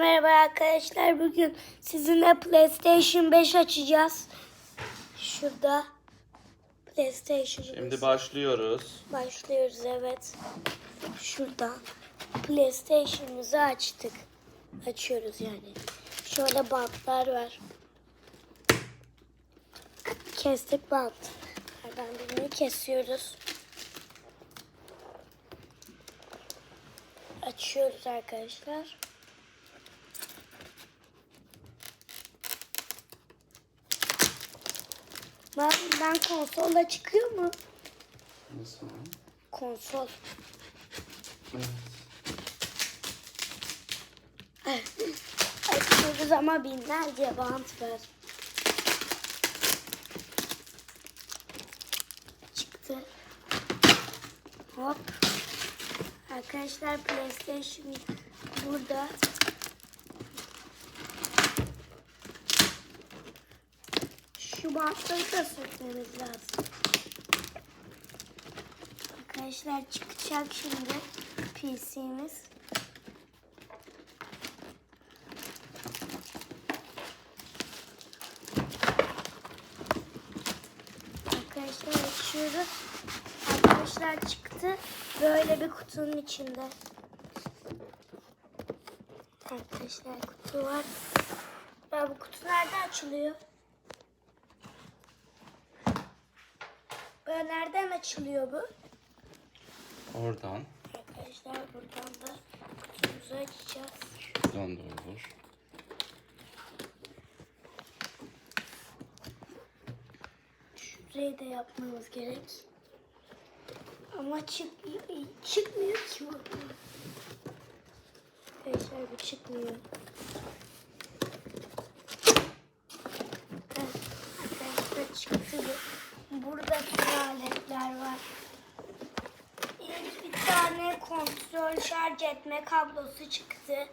merhaba arkadaşlar. Bugün sizinle PlayStation 5 açacağız. Şurada PlayStation Şimdi başlıyoruz. başlıyoruz evet. Şurada PlayStation'ımızı açtık. Açıyoruz yani. Şöyle bantlar var. Kestik bant. Nereden birini kesiyoruz. Açıyoruz arkadaşlar. Ben, ben konsolla çıkıyor mu? Nasıl? Konsol. Evet. Açıyoruz ama binlerce bant var. Çıktı. Hop. Arkadaşlar PlayStation burada. Şu bantları da sökmemiz lazım. Arkadaşlar çıkacak şimdi PC'miz. Arkadaşlar açıyoruz. Arkadaşlar çıktı. Böyle bir kutunun içinde. Arkadaşlar kutu var. Ya bu kutu nerede açılıyor? Nereden açılıyor bu? Oradan. Arkadaşlar buradan da kutumuzu açacağız. Şuradan da olur. Şurayı da yapmamız gerek. Ama çık çıkmıyor ki bu. Arkadaşlar bu çıkmıyor. Evet, Arkadaşlar çıktı bu. Burada tüm aletler var. İlk bir tane kontrol şarj etme kablosu çıktı.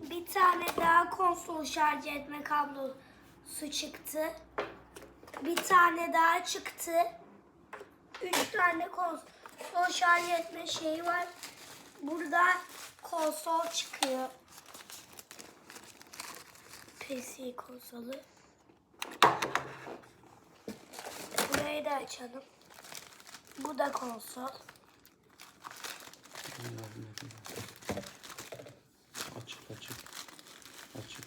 Bir tane daha konsol şarj etme kablosu çıktı. Bir tane daha çıktı. Üç tane konsol şarj etme şeyi var. Burada konsol çıkıyor. PC konsolu. Burayı da açalım. Bu da konsol. Açık açık. Açık.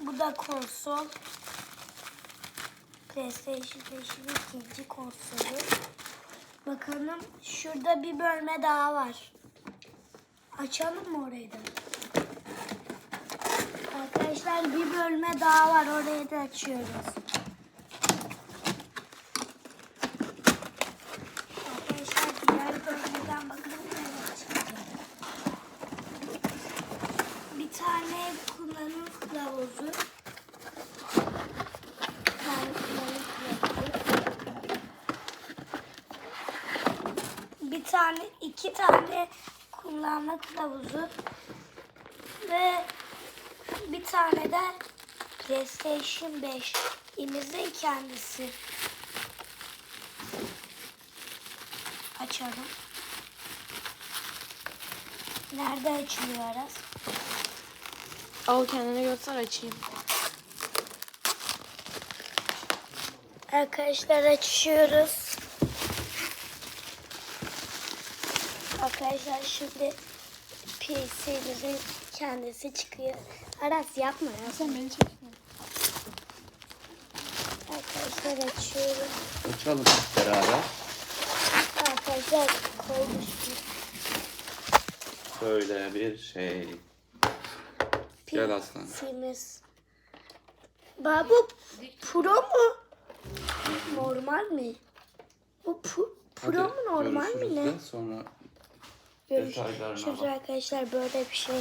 Bu da konsol. PlayStation 5'in ikinci konsolu. Bakalım şurada bir bölme daha var. Açalım mı orayı da? Arkadaşlar bir bölme daha var. Orayı da açıyoruz. Arkadaşlar diğer bölmeden bakalım neler çıktı. Bir tane kılavuzu. Bir tane iki tane kullanma kılavuzu. Ve bir tane de PlayStation 5. İmizde kendisi. Açalım. Nerede açılıyor Aras? Al kendine göster açayım. Arkadaşlar açıyoruz. Arkadaşlar şimdi PC'mizin kendisi çıkıyor. Aras yapma ya. Sen beni çekme. Arkadaşlar açıyorum. Açalım beraber. Arkadaşlar koymuştum. Böyle bir şey. Gel aslan. PC'miz. Baba bu pro mu? Normal mi? Bu pu- pro mu normal mi ne? Sonra Görüşürüz arkadaşlar böyle bir şey.